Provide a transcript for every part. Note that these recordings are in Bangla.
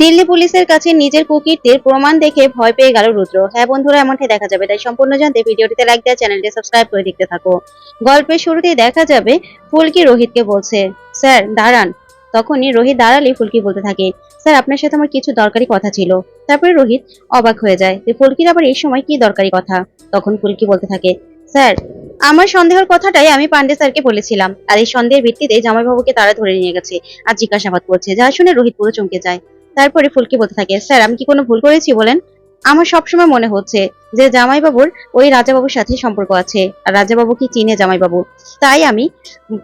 দিল্লি পুলিশের কাছে নিজের কুকীর্তির প্রমাণ দেখে ভয় পেয়ে গেল রুদ্র। হ্যাঁ বন্ধুরা, এমনটাই দেখা যাবে। তাই সম্পূর্ণ জানতে ভিডিওটিতে লাইক দেওয়া চ্যানেলটি সাবস্ক্রাইব করে দেখতে থাকো। গল্পের শুরুতেই দেখা যাবে, ফুলকি রোহিতকে বলছে, স্যার, দাঁড়ান। তখনই রোহিত দাঁড়ালে ফুলকি বলতে থাকে, স্যার, আপনার সাথে আমার কিছু দরকারি কথা ছিল। তারপরে রোহিত অবাক হয়ে যায়, যে ফুলকির আবার এই সময় কি দরকারি কথা? তখন ফুলকি বলতে থাকে, স্যার, আমার সন্দেহের কথাটাই আমি পান্ডে স্যারকে বলেছিলাম। আর এই সন্দেহের ভিত্তিতে জামাইবাবুকে তারা ধরে নিয়ে গেছে। আর জিজ্ঞাসাবাদ করছে, যা শুনে রোহিত পুরো চমকে যায়। তারপরে ফুলকি বলতে থাকে, স্যার, আমি কি কোনো ভুল করেছি বলেন? আমার সবসময় মনে হচ্ছে যে জামাইবাবুর ওই রাজাবাবুর সাথে সম্পর্ক আছে, আর রাজাবাবু কি চিনে জামাইবাবু? তাই আমি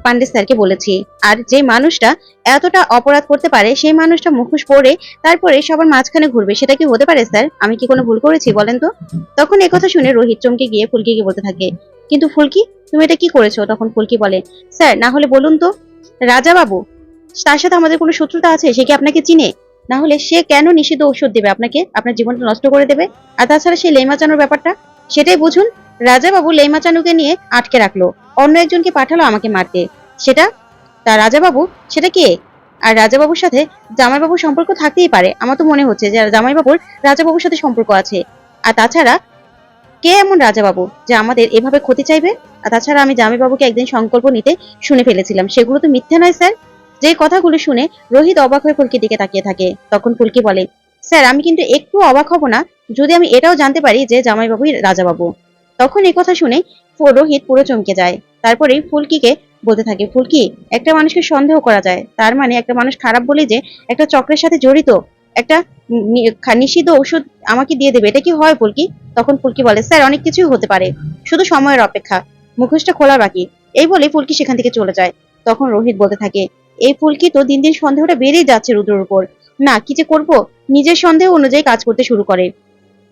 পান্ডে স্যারকে বলেছি, আর যে মানুষটা এতটা অপরাধ করতে পারে, সেই মানুষটা মুখোশ পরে তারপরে সবার মাঝখানে ঘুরবে, সেটা কি হতে পারে, স্যার? আমি কি কোনো ভুল করেছি বলেন তো? তখন কথা শুনে রোহিত চমকে গিয়ে ফুলকিকে বলতে থাকে, কিন্তু ফুলকি, তুমি এটা কি করেছ? তখন ফুলকি বলে, স্যার, না হলে বলুন তো, রাজাবাবু, তার সাথে আমাদের কোনো শত্রুতা আছে, সে কি আপনাকে চিনে? না হলে সে কেন নিষিদ্ধ ঔষধ দেবে আপনাকে? আপনার জীবনটা নষ্ট করে দেবে। আর তাছাড়া সেই লেমাচানোর ব্যাপারটা, সেটাই বুঝুন, রাজাবাবু লেমাচানুকে নিয়ে আটকে রাখল। অন্য একজনকে পাঠালো আমাকে মারতে। সেটা, তা রাজাবাবু, সেটা কে? আর রাজাবাবুর সাথে জামাইবাবুর সম্পর্ক থাকতেই পারে, আমার তো মনে হচ্ছে যে জামাইবাবুর রাজাবাবুর সাথে সম্পর্ক আছে। আর তাছাড়া, কে এমন রাজাবাবু যে আমাদের এভাবে ক্ষতি চাইবে? আর তাছাড়া আমি জামাইবাবুকে একদিন সংকল্প নিতে শুনে ফেলেছিলাম। সেগুলো তো মিথ্যে নয়, স্যার। যে কথাগুলো শুনে রোহিত অবাক হয়ে ফুলকির দিকে তাকিয়ে থাকে। তখন ফুলকি বলে, স্যার, আমি কিন্তু একটু অবাক হব না। যদি আমি এটাও জানতে পারি যে জামাইবাবুই রাজাবাবু। তখন এই কথা শুনে রোহিত পুরো চমকে যায়। তারপরে ফুলকিকে বলতে থাকে, ফুলকি, একটা মানুষকে সন্দেহ করা যায়। তার মানে একটা মানুষ খারাপ বলে যে একটা চক্রের সাথে জড়িত, একটা নিষিদ্ধ ওষুধ আমাকে দিয়ে দেবে। এটা কি হয় ফুলকি? তখন ফুলকি বলে, স্যার, অনেক কিছুই হতে পারে। শুধু সময়ের অপেক্ষা। মুখোশটা খোলা বাকি। এই বলে ফুলকি সেখান থেকে চলে যায়। তখন রোহিত বলতে থাকে এই ফুলকি তো দিন দিন সন্দেহটা বেড়েই যাচ্ছে রুদ্রের উপর? না, কি যে করব? নিজের সন্দেহ অনুযায়ী কাজ করতে শুরু করে।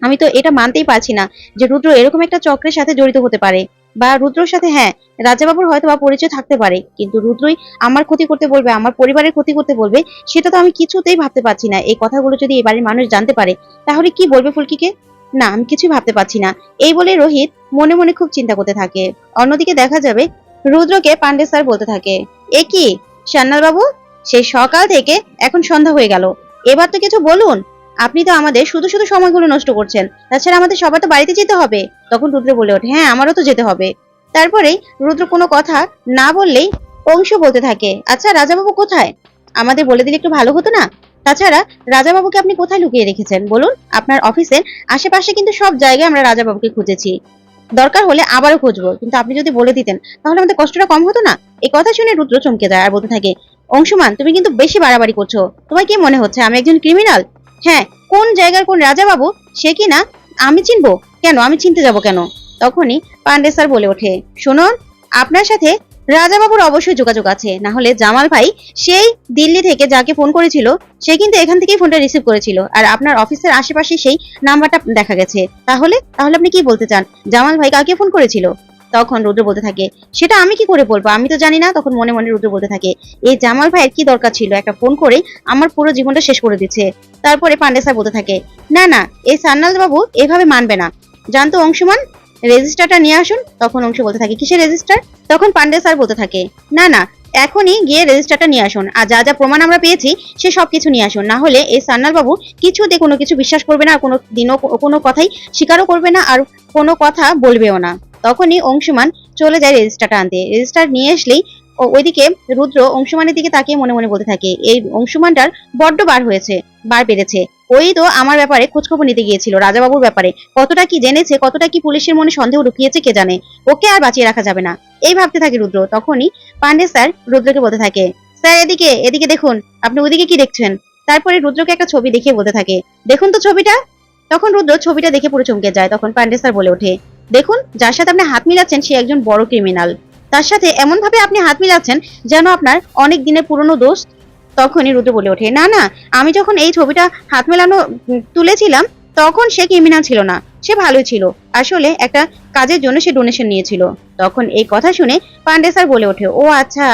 আমি তো এটা মানতেই পারছি না যে রুদ্র এরকম একটা চক্রের সাথে জড়িত হতে পারে। বা রুদ্রর সাথে হ্যাঁ রাজাবাবুর হয়তো বা পরিচয় থাকতে পারে, কিন্তু রুদ্রই আমার ক্ষতি করতে বলবে, আমার পরিবারের ক্ষতি করতে বলবে, সেটা তো আমি কিছুতেই ভাবতে পারছি না। এই কথাগুলো যদি এই বাড়ির মানুষ জানতে পারে, তাহলে কি বলবে ফুলকিকে? না, আমি কিছুই ভাবতে পারছি না। এই বলে রোহিত মনে মনে খুব চিন্তা করতে থাকে। অন্যদিকে দেখা যাবে রুদ্রকে পান্ডে স্যার বলতে থাকে, এ কি? সান্নাল বাবু সেই সকাল থেকে এখন সন্ধ্যা হয়ে গেল। এবার তো কিছু বলুন। আপনি তো আমাদের শুধু শুধু সময়গুলো নষ্ট করছেন। তাছাড়া আমাদের সবার তো বাড়িতে যেতে হবে। তখন রুদ্র বলে ওঠে হ্যাঁ আমারও তো যেতে হবে। তারপরেই রুদ্র কোনো কথা না বললেই অংশ বলতে থাকে আচ্ছা রাজাবাবু কোথায়? আমাদের বলে দিলে একটু ভালো হতো না। তাছাড়া রাজাবাবুকে আপনি কোথায় লুকিয়ে রেখেছেন? বলুন, আপনার অফিসের আশেপাশে কিন্তু সব জায়গায় আমরা রাজাবাবুকে খুঁজেছি। দরকার হলে আবারও খুঁজবো, কিন্তু আপনি যদি বলে দিতেন, তাহলে আমাদের কষ্টটা কম হতো না? এই কথা শুনে রুদ্র চমকে যায় আর বলতে থাকে, অংশুমান, তুমি কিন্তু বেশি বাড়াবাড়ি করছ। তোমার কি মনে হচ্ছে, আমি একজন ক্রিমিনাল হ্যাঁ কোন জায়গার কোন রাজা বাবু সে কি না? আমি চিনবো? কেন? আমি চিনতে যাব কেন? তখনই পান্ডে স্যার বলে ওঠে, শুনুন, আপনার সাথে রাজাবাবুর অবশ্যই যোগাযোগ আছে। না হলে জামাল ভাই সেই দিল্লি থেকে যাকে ফোন করেছিল, সে কিন্তু এখান থেকেই ফোনটা রিসিভ করেছিল। আর আপনার অফিসের আশেপাশে সেই নাম্বারটা দেখা গেছে। তাহলে তাহলে আপনি কি বলতে চান? জামাল ভাই কাকে ফোন করেছিল? তখন রুদ্র বলতে থাকে, সেটা আমি কি করে বলব? আমি তো জানি না। তখন মনে মনে রুদ্র বলতে থাকে, এই জামাল ভাইয়ের কি দরকার ছিল? একটা ফোন করে আমার পুরো জীবনটা শেষ করে দিচ্ছে তারপরে পান্ডে স্যার বলতে থাকে, না না, এই সান্নাল বাবু এভাবে মানবে না। জানতো অংশমান, রেজিস্টারটা নিয়ে আসুন। তখন অংশ বলতে থাকে, কিসের রেজিস্টার? তখন পান্ডে স্যার বলতে থাকে, না না, এখনই গিয়ে রেজিস্টারটা নিয়ে আসুন আর যা যা প্রমাণ আমরা পেয়েছি, সে সব কিছু নিয়ে আসুন। না হলে এই সান্নাল বাবু কিছুতে কোনো কিছু বিশ্বাস করবে না, আর কোনো দিনও কোনো কথাই স্বীকারও করবে না, আর কোনো কথা বলবেও না। তখনই অংশুমান চলে যায় রেজিস্টারটা আনতে। রেজিস্টার নিয়ে আসলেই ওইদিকে রুদ্র অংশুমানের দিকে তাকিয়ে মনে মনে বলতে থাকে, এই অংশুমানটার বড্ড বার হয়েছে, বার বেড়েছে। ওই তো আমার ব্যাপারে খোঁজখবর নিতে গিয়েছিল, রাজাবাবুর ব্যাপারে। কতটা কি জেনেছে, কতটা কি পুলিশের মনে সন্দেহ ঢুকিয়েছে কে জানে? ওকে আর বাঁচিয়ে রাখা যাবে না। এই ভাবতে থাকে রুদ্র। তখনই পান্ডে স্যার রুদ্রকে বলতে থাকে, স্যার, এদিকে এদিকে দেখুন, আপনি ওদিকে কি দেখছেন? তারপরে রুদ্রকে একটা ছবি দেখিয়ে বলতে থাকে, দেখুন তো ছবিটা। তখন রুদ্র ছবিটা দেখে পুরো চমকে যায়। তখন পান্ডে স্যার বলে ওঠে দেখুন, যার সাথে আপনি হাত মিলাচ্ছেন সে একজন বড় ক্রিমিনাল তার সাথে এমন ভাবে আপনি হাত মিলাচ্ছেন যেন আপনার অনেক দিনের পুরনো দোষ তখনই রুদ্র বলে ওঠে। না না, আমি যখন এই ছবিটা হাত মেলানো তুলেছিলাম, তখন সে ক্রিমিনাল ছিল না। সে ভালোই ছিল। আসলে একটা কাজের জন্য সে ডোনেশন নিয়েছিল। তখন এই কথা শুনে পান্ডে স্যার বলে ওঠে, ও আচ্ছা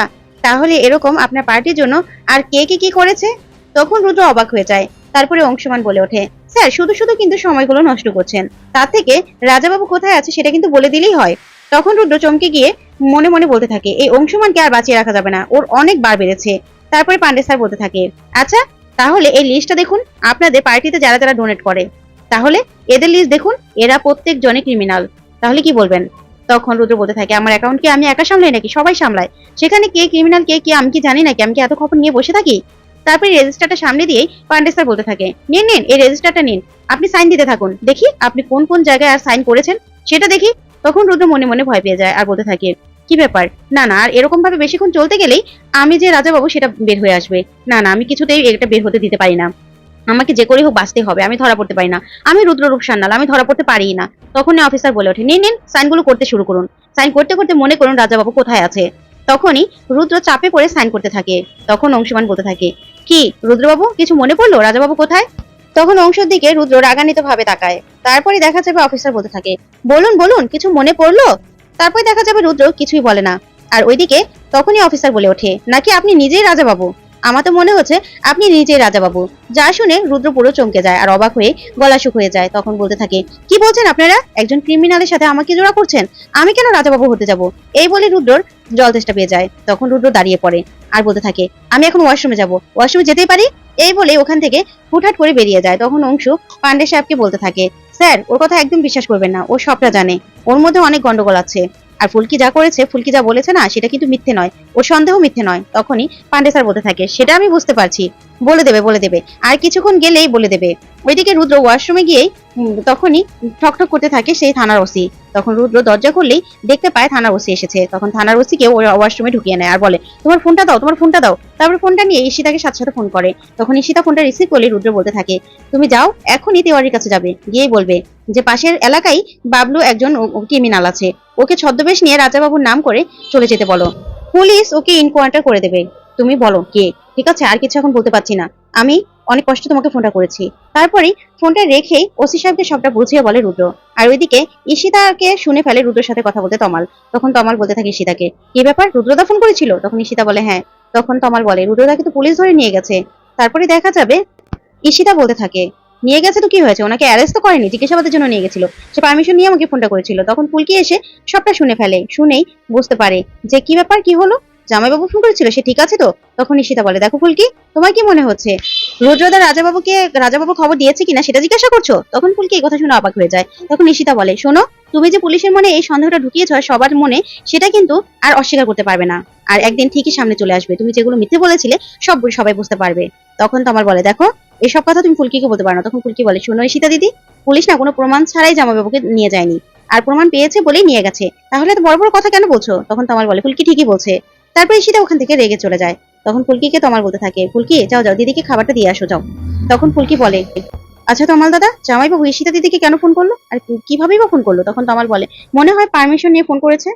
তাহলে এরকম আপনার পার্টির জন্য আর কে কে কি করেছে? তখন রুদ্র অবাক হয়ে যায়। তারপরে অংশমান বলে ওঠে স্যার, শুধু শুধু কিন্তু সময়গুলো নষ্ট করছেন। তার থেকে রাজাবাবু কোথায় আছে সেটা কিন্তু বলে দিলেই হয়। তখন রুদ্র চমকে গিয়ে মনে মনে বলতে থাকে, এই অংশমানকে আর বাঁচিয়ে রাখা যাবে না। ওর অনেক বার বেড়েছে। তারপরে পান্ডে স্যার বলতে থাকে আচ্ছা তাহলে এই লিস্টটা দেখুন। আপনাদের পার্টিতে যারা যারা ডোনেট করে, তাহলে এদের লিস্ট দেখুন। এরা প্রত্যেকজনই ক্রিমিনাল তাহলে কি বলবেন? তখন রুদ্র বলতে থাকে, আমার অ্যাকাউন্ট কি আমি একা সামলাই নাকি? সবাই সামলায়। সেখানে কে ক্রিমিনাল কে কি? আমি কি জানি নাকি? আমি কি এত খবর নিয়ে বসে থাকি? তারপরে রেজিস্টারটা সামনে দিয়েই পান্ডে স্যার বলতে থাকে। নিন নিন, এই রেজিস্টারটা নিন। আপনি সাইন দিতে থাকুন। দেখি আপনি কোন কোন জায়গায় আর সাইন করেছেন, সেটা দেখি তখন রুদ্র মনে মনে ভয় পেয়ে যায় আর বলতে থাকে, কি ব্যাপার? না না, আর এরকম ভাবে বেশিক্ষণ চলতে গেলেই আমি যে রাজা বাবু সেটা বের হয়ে আসবে। না না, আমি কিছুতেই এটা বের হতে দিতে পারি না। আমাকে যে করে হোক বাঁচতে হবে, আমি ধরা পড়তে পারি না। আমি রুদ্র রুদ্ররূপ সান্নাল আমি ধরা পড়তে পারি না। তখনই অফিসার বলে ওঠে, নিন নিন সাইনগুলো করতে শুরু করুন। সাইন করতে করতে মনে করুন রাজাবাবু কোথায় আছে। তখনই রুদ্র চাপে পড়ে সাইন করতে থাকে। তখন অংশুমান বলতে থাকে কি, রুদ্রবাবু? কিছু মনে পড়ল? রাজাবাবু কোথায়? তখন অংশের দিকে রুদ্র রাগান্বিত ভাবে তাকায়। তারপরে দেখা যাবে অফিসার বলতে থাকে, বলুন বলুন, কিছু মনে পড়ল? তারপরে দেখা যাবে রুদ্র কিছুই বলে না। আর ওইদিকে তখনই অফিসার বলে ওঠে, নাকি আপনি নিজেই রাজাবাবু? আমার তো মনে হচ্ছে আপনি নিজেই রাজাবাবু। যা শুনে রুদ্র পুরো চমকে যায় আর অবাক হয়ে গলা শুক হয়ে যায়, তখন বলতে থাকে, কি বলছেন আপনারা? একজন ক্রিমিনালের সাথে আমাকে জোড়া করছেন? আমি কেন রাজাবাবু হতে যাব? এই বলে রুদ্রর জল তেষ্টা পেয়ে যায়। তখন রুদ্র দাঁড়িয়ে পড়ে আর বলতে থাকে, আমি এখন ওয়াশরুমে যাব। ওয়াশরুমে যেতেই পারি? এই বলে ওখান থেকে হুটহাট করে বেরিয়ে যায়। তখন অংশু পান্ডে সাহেবকে বলতে থাকে, স্যার, ওর কথা একদম বিশ্বাস করবেন না। ও সবটা জানে। ওর মধ্যে অনেক গন্ডগোল আছে। আর ফুলকি যা করেছে, ফুলকি যা বলেছে না, সেটা কিন্তু মিথ্যে নয়। ও সন্দেহ মিথ্যে নয়, তখনই পান্ডে স্যার বলতে থাকে। সেটা আমি বুঝতে পারছি। বলে দেবে বলে দেবে। আর কিছুক্ষণ গেলেই বলে দেবে। ওইদিকে রুদ্র ওয়াশরুমে উম, তখনই ঠকঠক করতে থাকে সেই থানার ওসি। তখন রুদ্র দরজা খুললেই দেখতে পায় থানার ওসি এসেছে। তখন থানার ওসিকে ওয়াশরুমে ঢুকিয়ে নেয় আর বলে তোমার ফোনটা দাও তোমার ফোনটা দাও। তারপর ফোনটা নিয়ে ঈশিতাকে সাথে সাথে ফোন করে। তখন ঈশিতা ফোনটা রিসিভ করলে রুদ্র বলতে থাকে তুমি যাও এখনই তেওয়ারির কাছে যাবে। গিয়েই বলবে যে পাশের এলাকায় বাবলু একজন ক্রিমিনাল আছে। ওকে ছদ্মবেশ নিয়ে রাজাবাবুর নাম করে চলে যেতে বলো। পুলিশ ওকে ইনকোয়ার্টার করে দেবে। তুমি বলো, কে? ঠিক আছে, আর কিছু এখন বলতে পারছি না। আমি অনেক কষ্ট তোমাকে ফোনটা করেছি। তারপরে ফোনটা রেখেই ওসি সাহেবকে সবটা বুঝিয়ে বলে রুদ্র। আর ওইদিকে ঈশিতাকে শুনে ফেলে রুদ্রের সাথে কথা বলতে তমাল। তখন তমাল বলতে থাকে ঈশিতাকে, কি ব্যাপার? রুদ্রদা ফোন করেছিল? তখন ঈশিতা বলে হ্যাঁ। তখন তমাল বলে, রুদ্রদাকে তো পুলিশ ধরে নিয়ে গেছে। তারপরে দেখা যাবে ঈশিতা বলতে থাকে, নিয়ে গেছে তো কি হয়েছে? ওনাকে অ্যারেস্ট তো করেনি, জিজ্ঞাসাবাদের জন্য নিয়ে গেছিল। সে পারমিশন নিয়ে আমাকে ফোনটা করেছিল। তখন পুলকি এসে সবটা শুনে ফেলে, শুনেই বুঝতে পারে যে, কি ব্যাপার? কি হলো? জামাইবাবু ফোন করেছিল? সে ঠিক আছে তো? তখন ঈশিতা বলে, দেখো ফুলকি, তোমার কি মনে হচ্ছে? রুদ্রদা রাজাবাবুকে, রাজাবাবু খবর দিয়েছে কিনা সেটা জিজ্ঞাসা করছ? তখন ফুলকি এই কথা শুনে অবাক হয়ে যায়। তখন ঈশিতা বলে, শোনো, তুমি যে পুলিশের মনে এই সন্দেহটা ঢুকিয়েছ সবার মনে, সেটা কিন্তু আর অস্বীকার করতে পারবে না। আর একদিন ঠিকই সামনে চলে আসবে। তুমি যেগুলো মিথ্যে বলেছিলে, সব সবাই বুঝতে পারবে। তখন তোমার বলে, দেখো, এসব কথা তুমি ফুলকিকে বলতে পারো না। তখন ফুলকি বলে, শোনো ঈশিতা দিদি, পুলিশ না কোনো প্রমাণ ছাড়াই জামাইবাবুকে নিয়ে যায়নি। আর প্রমাণ পেয়েছে বলেই নিয়ে গেছে। তাহলে তো বড় বড় কথা কেন বলছো? তখন তোমার বলে, ফুলকি ঠিকই বলছে। তারপর ঈশিতা ওখান থেকে রেগে চলে যায়। তখন ফুলকিকে তোমার বলতে থাকে, ফুলকি, যাও যাও, দিদিকে খাবারটা দিয়ে আসো, যাও। তখন ফুলকি বলে আচ্ছা তমাল দাদা, জামাইবাবু ঈশিতা দিদিকে কেন ফোন করল? আর কিভাবেই বা ফোন করল? তখন তমাল বলে, মনে হয় পারমিশন নিয়ে ফোন করেছে।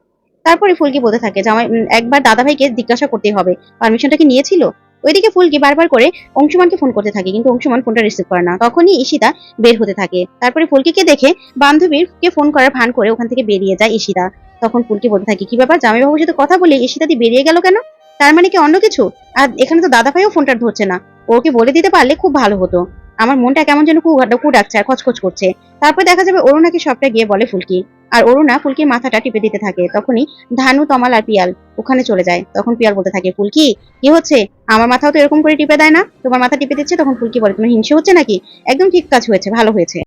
তারপরে ফুলকি বলতে থাকে, জামাই একবার দাদা ভাইকে জিজ্ঞাসা করতে হবে। পারমিশনটা কি নিয়েছিল? ওইদিকে ফুলকি বারবার করে অংশুমানকে ফোন করতে থাকে, কিন্তু অংশুমান ফোনটা রিসিভ করে না। তখনই ঈশিতা বের হতে থাকে। তারপরে ফুলকিকে দেখে বান্ধবীরকে ফোন করার ভান করে ওখান থেকে বেরিয়ে যায় ঈশিতা। তখন ফুলকি বলতে থাকে, কি ব্যাপার জামাইবাবুর সাথে কথা বলে ঈশিতা দি বেরিয়ে গেল কেন? তার মানে কি অন্য কিছু? আর এখানে তো দাদা ভাইও ফোনটা ধরছে না। ওকে বলে দিতে পারলে খুব ভালো হতো। আমার মনটা কেমন যেন কু ডাকছে আর খচখচ করছে। তারপর দেখা যাবে অরুণাকে সবটা গিয়ে বলে ফুলকি। আর অরুণা ফুলকির মাথাটা টিপে দিতে থাকে। তখনই ধানু, তমাল আর পিয়াল ওখানে চলে যায়। তখন পিয়াল বলতে থাকে, ফুলকি, কি হচ্ছে? আমার মাথাও তো এরকম করে টিপে দেয় না। তোমার মাথা টিপে দিচ্ছে? তখন ফুলকি বলে, তোমার হিংসে হচ্ছে নাকি? একদম ঠিক কাজ হয়েছে, ভালো হয়েছে।